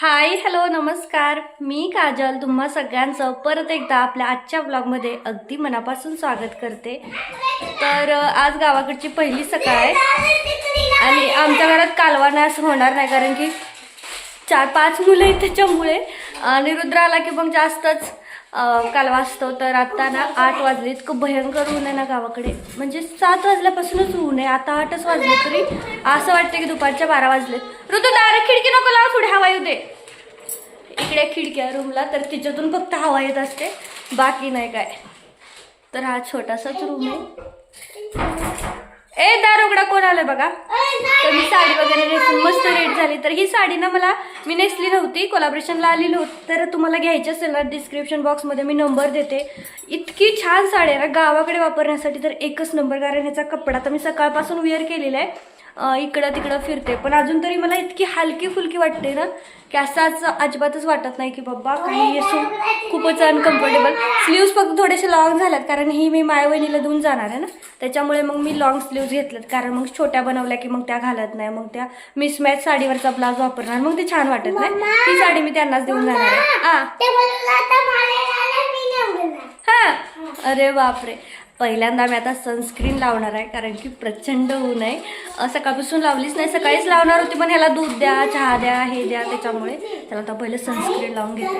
Hi hello नमस्कार. मी काजल तुम्हा सगळ्यांचं परत एकदा आपल्या आजच्या ब्लॉगमध्ये अगदी मनापासून स्वागत करते. तर आज गावाकडची पहिली सकाळ आहे. आणि आमच्या घरात कालवा नाही असं होणार नाही कारण की चार पाच मुलं आहेत त्याच्यामुळे आणि रुद्र आला की मग जास्तच काल वाजतो तर आता ना आठ वाजले इतकं भयंकर ऊन आहे ना गावाकडे. म्हणजे सात वाजल्यापासूनच ऊन आहे आता आठच वाजले तरी असं वाटतं की दुपारच्या बारा वाजले ऋतू दार खिडकी नको लावा थोडी हवा येऊ दे. इकडे खिडक्या रूमला तर तिच्यातून फक्त हवा येत असते बाकी नाही काय. तर हा छोटासाच रूम आहे. ए दार उघडा कोण आलं बघा? तर मी साडी वगैरे नेसून मस्त रेट झाली. तर ही साडी ना मला मी नेसली नव्हती कोलाब्रेशनला आलेली होती. तर तुम्हाला घ्यायची असेल ना डिस्क्रिप्शन बॉक्समध्ये मी नंबर देते. इतकी छान साडी आहे ना गावाकडे वापरण्यासाठी तर एकच नंबर कारण ह्याचा कपडा तर मी सकाळपासून वेअर केलेला आहे. इकडं तिकडं फिरते. पण अजून तरी मला इतकी हलकी फुलकी वाटते ना की असं अजिबातच वाटत नाही की बाबा काही असं खूपच अनकम्फर्टेबल स्लीव्स फक्त थोडेसे लॉंग झाल्यात कारण ही मी माय वहिनीला देऊन जाणार आहे ना. त्याच्यामुळे मग मी लॉंग स्लीव्स घेतल्यात कारण मग छोट्या बनवल्या की मग त्या घालत नाही मग त्या मिसमॅच साडीवरचा ब्लाउज वापरणार मग ते छान वाटत नाही. ती साडी मी त्यांनाच देऊन जाणार आहे. हा. अरे बापरे. पहिल्यांदा मी आता सनस्क्रीन लावणार आहे कारण की प्रचंड ऊन आहे. सकाळपासून लावलीच नाही सकाळीच लावणार होती पण ह्याला दूध द्या चहा द्या हे द्या त्याच्यामुळे त्याला आता पहिलं सनस्क्रीन लावून घेते.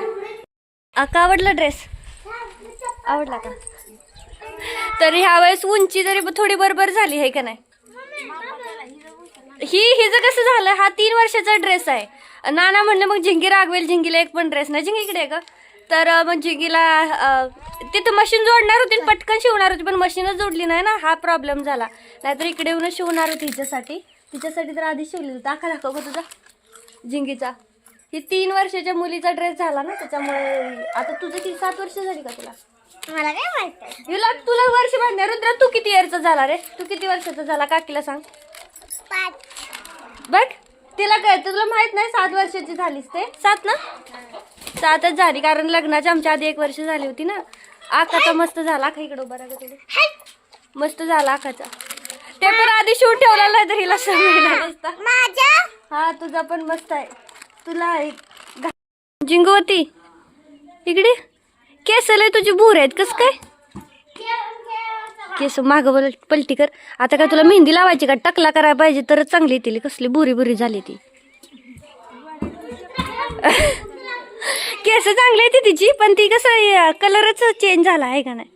का आवडला ड्रेस आवडला का? तर ह्या वेळेस उंची तरी थोडी बरोबर झाली आहे का नाही? ही हिचं कसं झालं हा तीन वर्षाचा ड्रेस आहे. नाना म्हणणं मग झिंगी रागवेल झिंगीला एक पण ड्रेस नाही. झिंगी इकडे का तर झिंगीला अं, तिथं मशीन जोडणार होती पटकन शिवणार होती पण मशीनच जोडली नाही ना. हा प्रॉब्लेम झाला. नाहीतर इकडे येऊनच शिवणार होती हिच्यासाठी. तिच्यासाठी तर आधी शिवली होती. दाखा दाखव का तुझा. झिंगीचा. ही तीन वर्षाच्या मुलीचा ड्रेस झाला ना त्याच्यामुळे आता तुझं किती सात वर्ष झाली का तुला? मला काय माहीत तुला तुला वर्ष बांधणार रुद्र तू किती इयरचा झाला रे? तू किती वर्षाचा झाला? काकीला सांग. बघ तिला कळतं. तुला माहीत नाही सात वर्षाची झालीस ते. सात ना? सातच झाली कारण लग्नाच्या आमच्या आधी एक वर्ष झाली होती ना. आकाचा मस्त झाला आखा इकडे उभा राहा थोडी मस्त झाला आकाचा. ते पण आधी शिव ठेवला नाही तर हिला माझ्या? हा तुझा पण मस्त आहे. तुला जिंगवती इकडे. केस लय तुझी भूर आहेत कस काय? केस माग पलटी कर. आता काय तुला मेहंदी लावायची का? टकला करायला पाहिजे तरच चांगली येतील. कसली बुरी बुरी झाली ती. केस चांगले होती तिची पण ती कसं कलरच चेंज झाला आहे का नाही?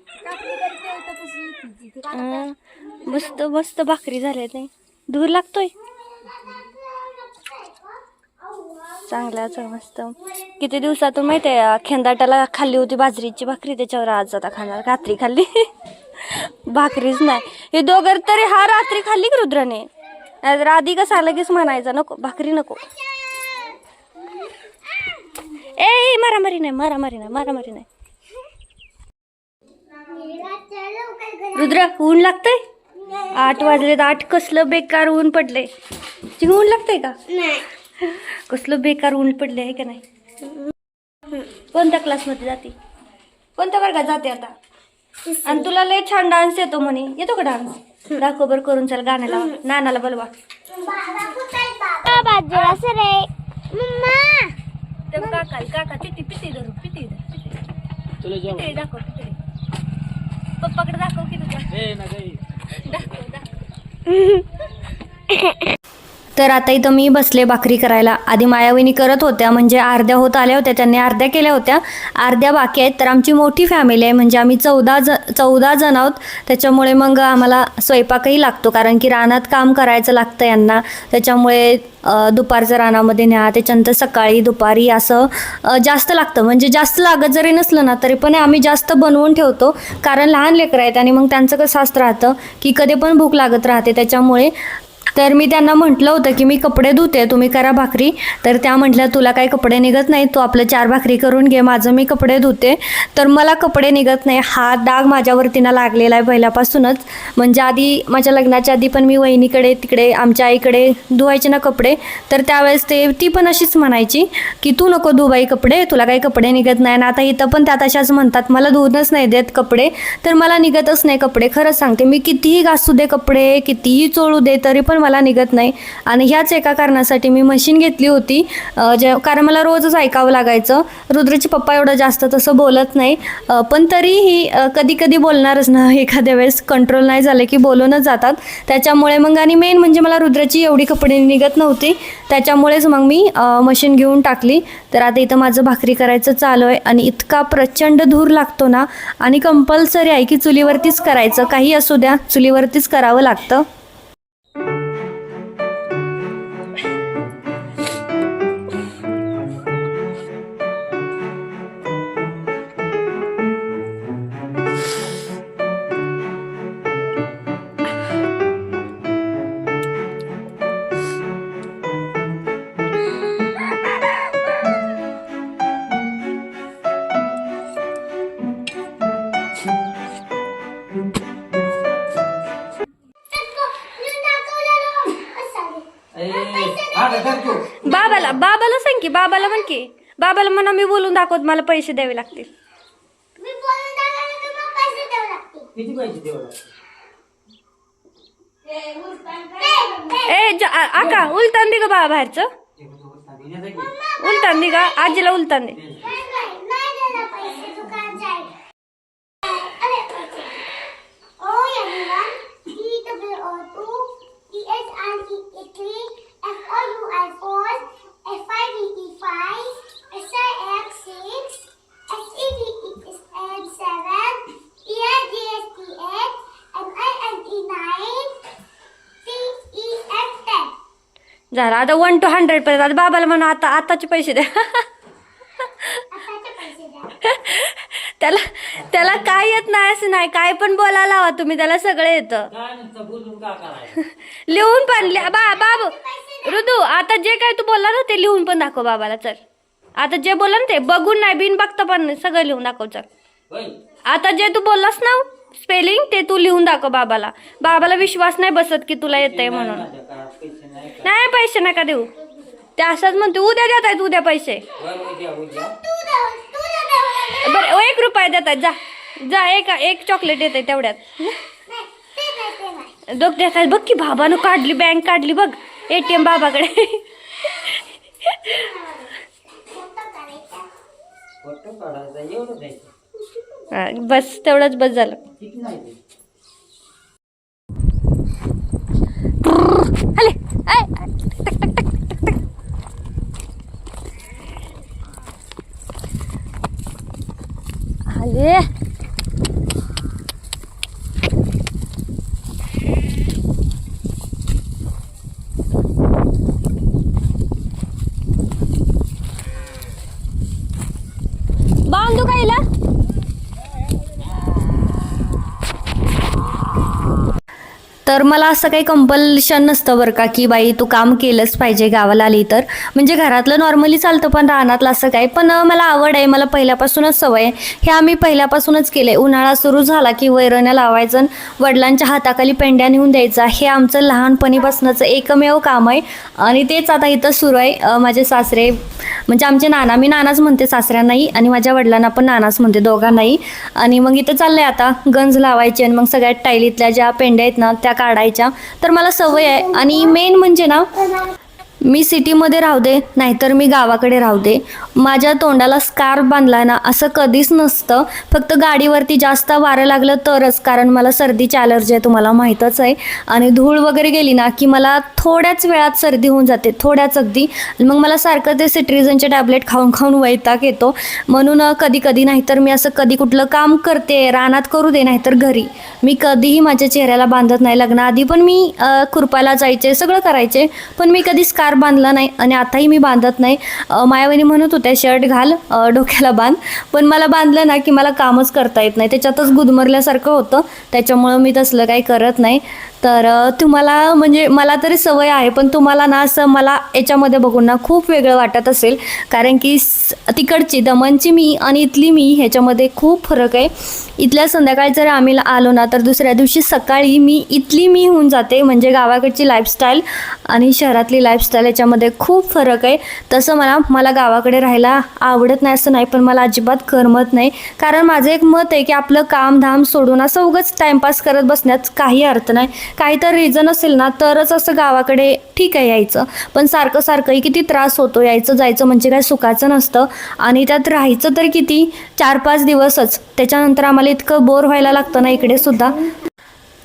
मस्त मस्त भाकरी झाल्या नाही धूर लागतोय? चांगलाच मस्त. किती दिवसातून माहिती आहे खेंदाटाला खाल्ली होती बाजरीची भाकरी त्याच्यावर आज आता खाणार रात्री खाल्ली. भाकरीच नाही. हे दोघं तरी हा रात्री खाल्ली की रुद्राने? नाहीतर आधी कसं लगेच म्हणायचं नको भाकरी नको. ए मारामारी नाही मारामारी नाही मारामारी नाही रुद्र ऊन लागतंय? आठ वाजले आठ कसलं बेकार ऊन पडले चिंग ऊन लागतंय का? नाही. कसलं बेकार ऊन पडले आहे का नाही? कोणत्या क्लासमध्ये जाते? कोणत्या वर्गात जाते आता? आणि तुला लय छान डान्स येतो म्हणे. येतो का डान्स दाखव बरं करून चल गाण्याला. नानाला बोलवा. बाजूला सर आहे मम्मा! ते काका काका तिथे पिती धरू पिती धर पिती दाखव पप्पाकडे दाखव की तुझ्या. दाखव दाखव. तर आता इथं मी बसले भाकरी करायला. आधी मायाविनी करत होत्या म्हणजे अर्ध्या होत आल्या होत्या त्यांनी अर्ध्या केल्या होत्या. अर्ध्या बाकी आहेत तर आमची मोठी फॅमिली आहे म्हणजे आम्ही चौदा ज चौदा जण आहोत. त्याच्यामुळे मग आम्हाला स्वयंपाकही लागतो कारण की रानात काम करायचं लागतं यांना. त्याच्यामुळे दुपारचं रानामध्ये न्या त्याच्यानंतर सकाळी दुपारी असं जास्त लागतं. म्हणजे जास्त लागत जरी नसलं ना तरी पण आम्ही जास्त बनवून ठेवतो. कारण लहान लेकरं आहेत आणि मग त्यांचं कसं असं राहतं की कधी पण भूक लागत राहते. त्याच्यामुळे तर मी त्यांना म्हटलं होतं की मी कपडे धुते तुम्ही करा भाकरी. तर त्या म्हटल्या तुला काही कपडे निघत नाही तू आपलं चार भाकरी करून घे माझं मी कपडे धुते. तर मला कपडे निघत नाही हा डाग माझ्यावरतीना लागलेला आहे पहिल्यापासूनच. म्हणजे आधी माझ्या लग्नाच्या आधी पण मी वहिनीकडे तिकडे आमच्या आईकडे धुवायचे ना कपडे. तर त्यावेळेस ते ती पण अशीच म्हणायची की तू नको धुबाई कपडे तुला काही कपडे निघत नाही. आणि आता इथं पण त्यात अशाच म्हणतात मला धुवूनच नाही देत कपडे. तर मला निघतच नाही कपडे खरंच सांगते. मी कितीही घासू दे कपडे कितीही चोळू दे तरी पण मला निघत नाही. आणि ह्याच एका कारणासाठी मी मशीन घेतली होती. जे कारण मला रोजच ऐकावं लागायचं. रुद्रची पप्पा एवढं जास्त तसं बोलत नाही. पण तरीही कधी कधी बोलणारच ना. एखाद्या वेळेस कंट्रोल नाही झालं की बोलूनच जातात. त्याच्यामुळे मग आणि मेन म्हणजे मला रुद्राची एवढी कपडे निघत नव्हती. त्याच्यामुळेच मग मी मशीन घेऊन टाकली. तर आता इथं माझं भाकरी करायचं चालू आहे. आणि इतका प्रचंड धूर लागतो ना. आणि कंपल्सरी आहे की चुलीवरतीच करायचं. काही असू द्या चुलीवरतीच करावं लागतं. बाबाला बाबाला सांग की बाबाला म्हण की बाबाला म्हणा मी बोलून दाखवत मला पैसे द्यावे लागतील. मी बोलून दाखवलं तर मग पैसे द्यावे लागतील. किती पाहिजे तेवढं ए आका उलतान दे ग बाबा बाहेरचं. उलतान दे का. आजीला उलतान दे. झालं. आता वन टू हंड्रेड पर्यंत. आता बाबाला म्हणा आता आताचे पैसे द्या. त्याला त्याला काय येत नाही असं नाही. काय पण बोलायला लावा तुम्ही. त्याला सगळं येतं. लिहून पण लिहा. बा बाबू ऋतू आता जे काय तू बोलला ना ते लिहून पण दाखव बाबाला चल. आता जे बोलला ना ते बघून नाही बिन बघता पण नाही, सगळं लिहून दाखव चल. आता जे तू बोललास ना स्पेलिंग ते तू लिहून दाखव बाबाला. बाबाला विश्वास नाही बसत की तुला म्हणून. माझ्या काळात पैसे नाही पैसे नका देऊ. ते असंच म्हणते उद्या देत आहेत उद्या पैसे. बरं एक रुपये देत आहेत जा. जा एक एक चॉकलेट येते तेवढ्यात. दोघ देत आहेत बघ की बाबानं काढली बँक काढली बघ. एटीएम बाबाकडे. काढायचा एवढं द्यायचं. हा, बस तेवढंच बस झालं. किती नाही मला असं काही कंपल्शन नसतं बरं का की बाई तू काम केलंच पाहिजे गावाला आली तर. म्हणजे घरातलं नॉर्मली चालतं पण रानातलं असं काय पण मला आवड आहे मला पहिल्यापासूनच सवय आहे. हे आम्ही पहिल्यापासूनच केले उन्हाळा सुरू झाला की वैरण्या लावायचं वडिलांच्या हाताखाली पेंड्या नेऊन द्यायचा. हे आमचं लहानपणीपासूनचं एकमेव काम आहे. आणि तेच आता इथं सुरू आहे. माझे सासरे म्हणजे आमचे नाना मी नानाच म्हणते सासऱ्यांनाही आणि माझ्या वडिलांना पण नानाच म्हणते दोघांनाही. आणि मग इथं चाललंय आता गंज लावायचे आणि मग सगळ्यात टायलीतल्या ज्या पेंड्या आहेत ना त्या काढायच्या. तर मला सवय आहे. आणि मेन म्हणजे ना मी सिटीमध्ये राहू दे नाहीतर मी गावाकडे राहू दे. माझ्या तोंडाला स्कार्फ बांधला ना असं कधीच नसतं. फक्त गाडीवरती जास्त वारं लागलं तरच कारण मला सर्दीची ॲलर्जी आहे तुम्हाला माहीतच आहे. आणि धूळ वगैरे गेली ना की मला थोड्याच वेळात सर्दी होऊन जाते थोड्याच अगदी. मग मला सारखं ते सिट्रिझनचे टॅबलेट खाऊन खाऊन वैताग येतो. म्हणून कधी कधी नाहीतर मी असं कधी कुठलं काम करते रानात करू दे नाहीतर घरी. मी कधीही माझ्या चेहऱ्याला बांधत नाही. लग्नाआधी पण मी अं, खुरपायला जायचे सगळं करायचे. पण मी कधी स्कार्फ बांधला नाही आणि आताही मी बांधत नाही. मायावणी म्हणत होत्या शर्ट घाल डोक्याला बांध. पण मला बांधलं ना की मला कामच करता येत नाही. त्याच्यातच गुदमरल्यासारखं होतं. त्याच्यामुळं मी तसलं काही करत नाही. तर तुम्हाला म्हणजे मला तरी सवय आहे पण तुम्हाला ना असं मला याच्यामध्ये बघून ना खूप वेगळं वाटत असेल. कारण की तिकडची दमनची मी आणि इथली मी ह्याच्यामध्ये खूप फरक आहे. इथल्या संध्याकाळी जर आम्ही आलो ना तर दुसऱ्या दिवशी सकाळी मी इथली मी होऊन जाते. म्हणजे गावाकडची लाईफस्टाईल आणि शहरातली लाईफस्टाईल राहायला याच्यामध्ये खूप फरक आहे. तसं मला मला गावाकडे राहायला आवडत नाही असं नाही पण मला अजिबात करमत नाही. कारण माझं एक मत आहे की आपलं काम धाम सोडून असं उगाच टाईमपास करत बसण्यात काही अर्थ नाही. काही तर रिझन असेल ना तरच असं गावाकडे ठीक आहे यायचं. पण सारखं सारखंही किती त्रास होतो यायचं जायचं म्हणजे काय सुखाचं नसतं. आणि त्यात राहायचं तर किती? चार पाच दिवसच. त्याच्यानंतर आम्हाला इतकं बोर व्हायला लागतं ना इकडे सुद्धा.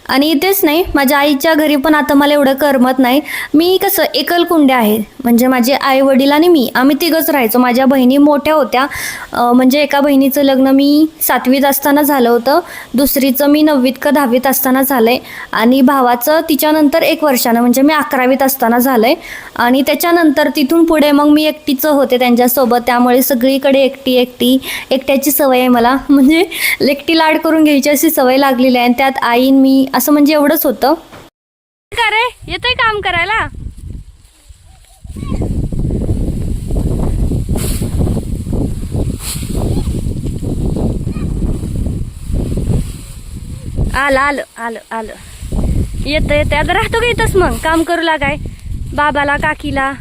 आणि इथेच नाही माझ्या आईच्या घरी पण आता मला एवढं करमत नाही. मी कसं एकलकुंडे आहे म्हणजे माझे आई वडील आणि मी. आम्ही तिघंच राहायचो. माझ्या बहिणी मोठ्या होत्या. म्हणजे एका बहिणीचं लग्न मी सातवीत असताना झालं होतं. दुसरीचं मी नववीत का दहावीत असताना झालं आहे आणि भावाचं तिच्यानंतर एक वर्षानं म्हणजे मी अकरावीत असताना झालं आहे आणि त्याच्यानंतर तिथून पुढे मग मी एकटीचं होते त्यांच्यासोबत. त्यामुळे सगळीकडे एकटी एकटी एकट्याची सवय आहे मला. म्हणजे एकटी लाड करून घ्यायची अशी सवय लागलेली आहे. आणि त्यात आईन मी असं म्हणजे एवढंच होतं. का रे? येतोय काम करायला? आलं आलं आलं आलं. येतं येतं आता राहतो का इथंच मग? काम करू लागाय. बाबाला काकीला.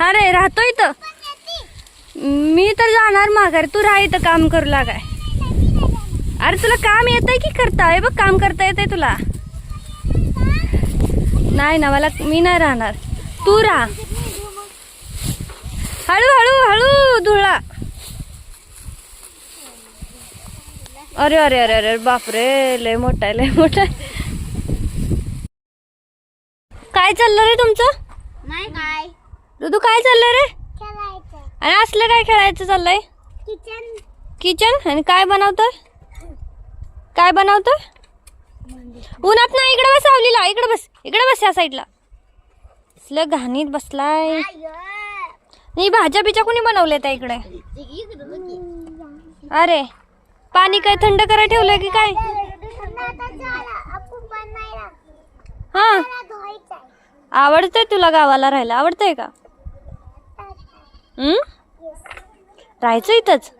अरे राहतो इथं. मी तर जाणार माघार. तू राह इथं काम करू लागाय. अरे तुला काम येतंय की करता हे बघ काम करता येतंय तुला. नाही ना मला मी नाही राहणार. तू राहा. हळू हळू हळू धुळा. अरे अरे अरे अरे बापरे लय मोठा आहे लय मोठा आहे. काय चाललं रे तुमचं? नाही काय? दुधू काय चाललंय रे? आणि असलं काय खेळायचं चाललंय? किचन. किचन? आणि काय बनवतोय? काय बनवतोय? उन्हात ना इकडे बस सावलीला इकडे बस इकडे बस या साईडला असलं घाणीत बसलाय. नाही भाज्या बिच्या कोणी बनवल्या त्या इकडे? अरे पाणी काय थंड करायला ठेवलंय की काय? हा. आवडतंय तुला गावाला राहायला? आवडतंय का? हम्म? राहायचं इथंच?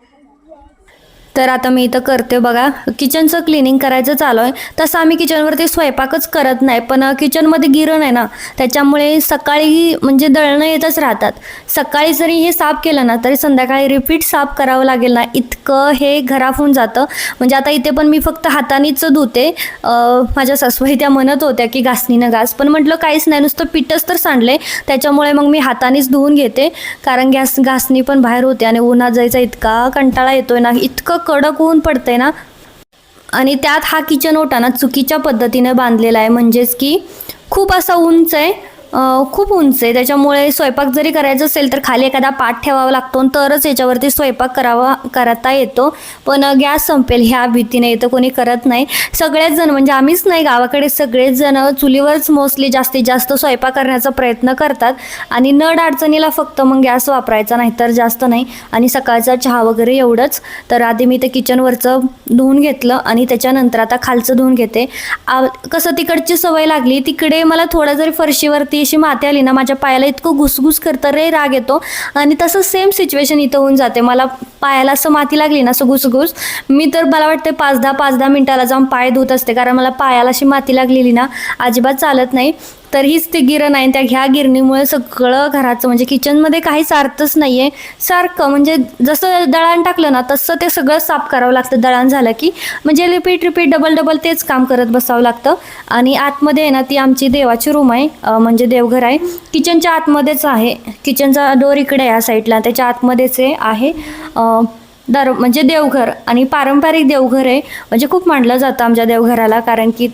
तर आता मी इथं करते बघा. किचनचं क्लिनिंग करायचं चालू आहे. तसं आम्ही किचनवरती स्वयंपाकच करत नाही. पण किचनमध्ये गिरण आहे ना त्याच्यामुळे सकाळी म्हणजे दळणं येतच राहतात. सकाळी जरी हे साफ केलं ना तरी संध्याकाळी रिपीट साफ करावं लागेल ना. इतकं हे घराफून जातं. म्हणजे आता इथे पण मी फक्त हातानेच धुते. माझ्या सासूबाई त्या म्हणत होत्या की घासणीनं घास. पण म्हटलं काहीच नाही. नुसतं पीठच तर सांडले त्याच्यामुळे मग मी हातानेच धुवून घेते. कारण गॅस घासणी पण बाहेर होते आणि उन्हात जायचा इतका कंटाळा येतोय ना. इतकं कडक ऊन पडतंय ना. आणि त्यात हा किचन ओटा ना चुकीच्या पद्धतीने बांधलेला आहे. म्हणजेच की खूप असा उंच आहे. खूप उंच आहे. त्याच्यामुळे स्वयंपाक जरी करायचं असेल तर खाली एखादा पाठ ठेवावा लागतो आणि तरच याच्यावरती स्वयंपाक करावा करता येतो. पण गॅस संपेल ह्या भीतीने येतं कोणी करत नाही. सगळेच जण म्हणजे आम्हीच नाही गावाकडे सगळेच जण चुलीवरच मोस्टली जास्तीत जास्त स्वयंपाक करण्याचा प्रयत्न करतात. आणि नड अडचणीला फक्त मग गॅस वापरायचा नाही तर जास्त नाही. आणि सकाळचा चहा वगैरे एवढंच. तर आधी मी ते किचनवरचं धुवून घेतलं आणि त्याच्यानंतर आता खालचं धुवून घेते. आ कसं तिकडची सवय लागली तिकडे मला थोडं जरी फरशीवरती अशी माती आली ना माझ्या पायाला इतकं घुसघुस करतं रे राग येतो. आणि तसं सेम सिच्युएशन इथं होऊन जाते. मला पायाला असं माती लागली ना असं घुसघुस मी तर मला वाटते पाच दहा पाच दहा मिनिटाला जाऊन पाय धुत असते. कारण मला पायाला अशी माती लागलेली ना अजिबात चालत नाही. तर हीच ती गिरण आहे त्या ह्या गिरणीमुळे सगळं घराचं म्हणजे किचनमध्ये काहीच अर्थच नाही आहे सारखं म्हणजे जसं दळण टाकलं ना तसं ते सगळं साफ करावं लागतं. दळण झालं की म्हणजे रिपीट रिपीट डबल डबल तेच काम करत बसावं लागतं. आणि आतमध्ये आहे ना ती आमची देवाची रूम आहे म्हणजे देवघर आहे. किचनच्या आतमध्येच आहे. किचनचा डोर इकडे आहे या साईडला त्याच्या आतमध्येच आहे आहे दर म्हणजे देवघर. आणि पारंपरिक देवघर आहे. म्हणजे खूप मांडलं जातं आमच्या देवघराला कारण की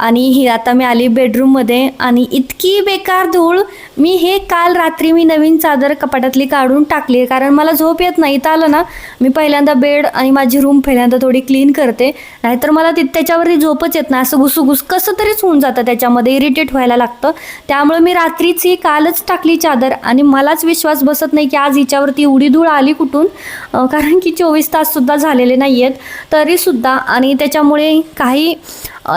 आणि ही आता मी आली बेडरूममध्ये आणि इतकी बेकार धूळ मी हे काल रात्री मी नवीन चादर कपाटातली काढून टाकली आहे. कारण मला झोप येत नाही. इथं आलं ना मी पहिल्यांदा बेड आणि माझी रूम पहिल्यांदा थोडी क्लीन करते. नाहीतर मला ति त्याच्यावरती झोपच येत नाही. असं घुसूघुस कसं तरीच होऊन जातं त्याच्यामध्ये इरिटेट व्हायला लागतं. त्यामुळे मी रात्रीच ही कालच टाकली चादर आणि मलाच विश्वास बसत नाही की आज हिच्यावरती एवढी धूळ आली कुठून. कारण की चोवीस ताससुद्धा झालेले नाही आहेत तरीसुद्धा आणि त्याच्यामुळे काही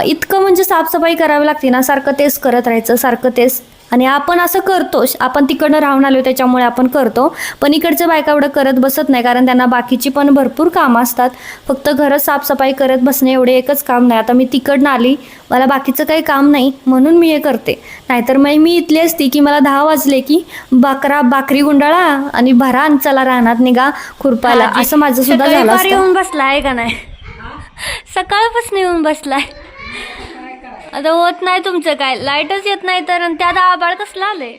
इतकं म्हणजे साफसफाई करावी लागते ना. सारखं तेच करत राहायचं सारखं तेच. आणि आपण असं करतोच आपण तिकडनं राहून आलो त्याच्यामुळे आपण करतो. पण इकडच्या बायका एवढं करत बसत नाही कारण त्यांना बाकीची पण भरपूर कामं असतात. फक्त घरं साफसफाई करत बसणे एवढे एकच काम नाही. आता मी तिकडनं आली मला बाकीचं काही काम नाही म्हणून मी हे करते. नाहीतर मग मी इथली असती की मला दहा वाजले की बाकरा बाकरी गुंडाळा आणि भरा चला राहणार निघा खुरपायला. असं माझं सुद्धा झालं. येऊन बसलाय का नाही? सकाळपासून येऊन बसलाय. आता होत नाही तुमचं काय. लाईटच येत नाही तर त्यात आबाळ कसलं आलंय?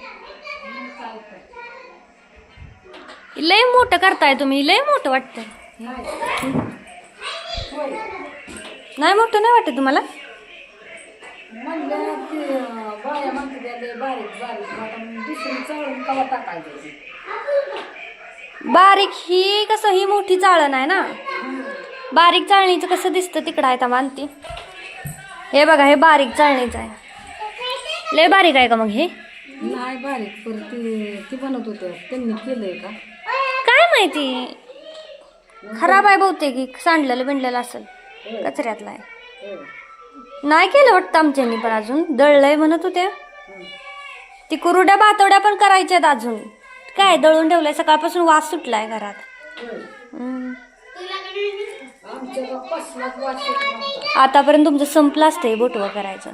लय मोठं करताय तुम्ही. लय मोठं वाटतंय. नाही मोठं नाही वाटत तुम्हाला? बारीक ही कसं ही मोठी चाळण आहे ना? बारीक चाळणीचं कसं दिसतं तिकडं आहे आणते हे बघा हे बारीक चाळणीचं आहे. लय बारीक आहे का मग हे? नाही बारीक ती ती बनवत होते. त्यांनी केलंय का? काय माहिती? खराब आहे बहुतेक सांडलेलं बिंडलेलं असेल कचऱ्यातला आहे. नाही केलं वाटतं आमच्यानी पण अजून दळलंय म्हणत होत्या ती कुरुड्या भातवड्या पण करायच्या आहेत अजून. काय दळून ठेवलंय सकाळपासून वास सुटलाय घरात. हम्म. आतापर्यंत तुमचं संपलं असतंय बोटवं करायचं.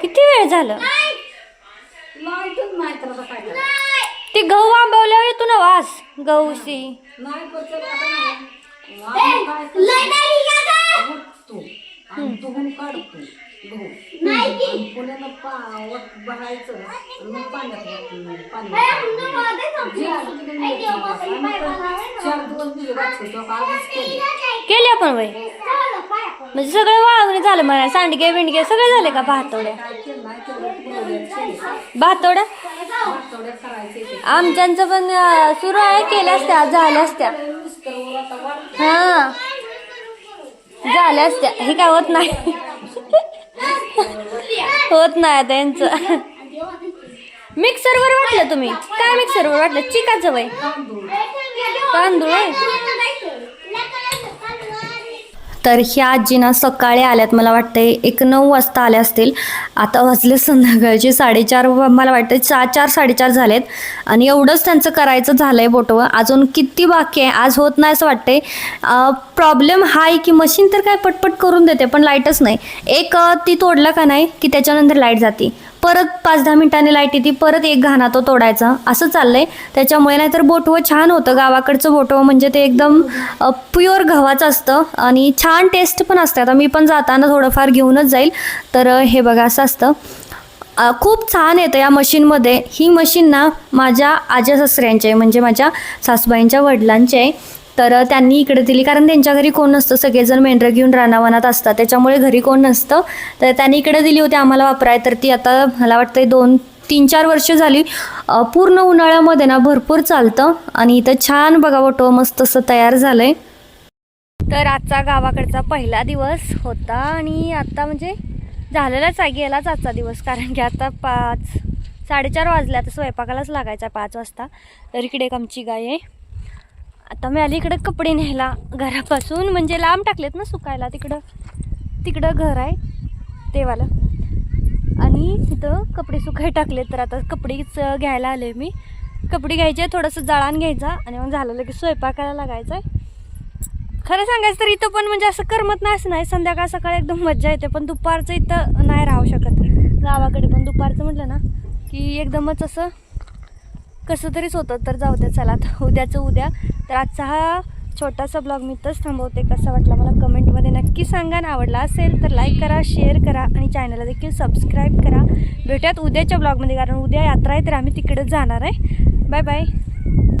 किती वेळ झालं? ते गहू आंबवल्यावर येतो ना वास गहूशी. नाही गहू पुण्याला बघायचं मग पाण्यात. पाणी आजच केले. केली आपण वय म्हणजे सगळं वाळवणे झालं म्हणा सांडगे बिंडगे सगळे झाले का भातोड्या. भातोड्या. आमच्यांचं पण सुरू आहे केल्या असत्या झाल्या असत्या. हा. झाल्या असत्या. हे काय होत नाही. होत नाही त्यांचं मिक्सरवर वाटलं तुम्ही. काय मिक्सरवर वाटलं? चिकाचं वय. तांदूळ आहे. तर ह्या आजीना सकाळी आल्यात मला वाटतंय एक नऊ वाजता आल्या असतील. आता वाजले संध्याकाळचे साडेचार मला वाटतं चार चार साडेचार झालेत. आणि एवढंच त्यांचं करायचं झालंय बोटवं अजून किती बाकी आहे? आज होत नाही असं वाटतंय. प्रॉब्लेम हा आहे की मशीन तर काय पटपट करून देते पण लाईटच नाही. एक ती तोडलं का नाही की त्याच्यानंतर लाइट जाते. परत पाच दहा मिनिटांनी लाइट येते परत एक घाणा तो तोडायचा. असं चाललंय. त्याच्यामुळे नाहीतर बोटवं छान होतं. गावाकडचं बोटवं म्हणजे ते एकदम प्युअर गव्हाचं असतं. आणि छान टेस्ट पण असते. आता मी पण जाताना थोडंफार घेऊनच जाईल. तर हे बघा असं असतं. खूप छान येतं या मशीनमध्ये ही मशीन ना माझ्या आज्या सासऱ्यांची आहे म्हणजे माझ्या सासूबाईंच्या वडिलांची आहे तर त्यांनी इकडे दिली कारण त्यांच्या घरी कोण नसतं सगळेजण मेंढरं घेऊन रानावनात असतात त्याच्यामुळे घरी कोण नसतं. तर त्यांनी इकडे दिली होती आम्हाला वापराय तर ती आता मला वाटतं दोन तीन चार वर्ष झाली. पूर्ण उन्हाळ्यामध्ये ना भरपूर चालतं आणि इथं छान बघा वटो मस्त असं तयार झालंय. तर आजचा गावाकडचा पहिला दिवस होता आणि आता म्हणजे झालेलाच आहे गेलाच आजचा दिवस कारण की आता पाच साडेचार वाजले आता स्वयंपाकालाच लागायचा पाच वाजता. तर इकडे एक आमची गाय आहे. आता मी आली कपडे न्यायला घरापासून म्हणजे लांब टाकलेत ना सुकायला. तिकडं तिकडं घर आहे तेवाला. आणि तिथं कपडे सुकाय टाकलेत. तर आता कपडेच घ्यायला आले मी. कपडे घ्यायचे थोडंसं जाळान घ्यायचा आणि मग झालं लगेच स्वयंपाकाला लागायचं आहे खरं सांगायचं तर इथं पण म्हणजे असं करमत नाही असं नाही. संध्याकाळ सकाळी एकदम मज्जा येते पण दुपारचं इथं नाही राहू शकत. गावाकडे पण दुपारचं म्हटलं ना की एकदमच असं कसं तरीच होतं तर जाऊ द्या चला आता. उद्याचं उद्या. तर आजचा हा छोटासा ब्लॉग मी इथंच थांबवते. कसा वाटला मला कमेंटमध्ये नक्की सांगा. ना आवडला असेल तर लाईक करा शेअर करा आणि चॅनलला देखील सबस्क्राईब करा. भेटूयात उद्याच्या ब्लॉगमध्ये कारण उद्या यात्रा आहे तर आम्ही तिकडेच जाणार आहे. Bye bye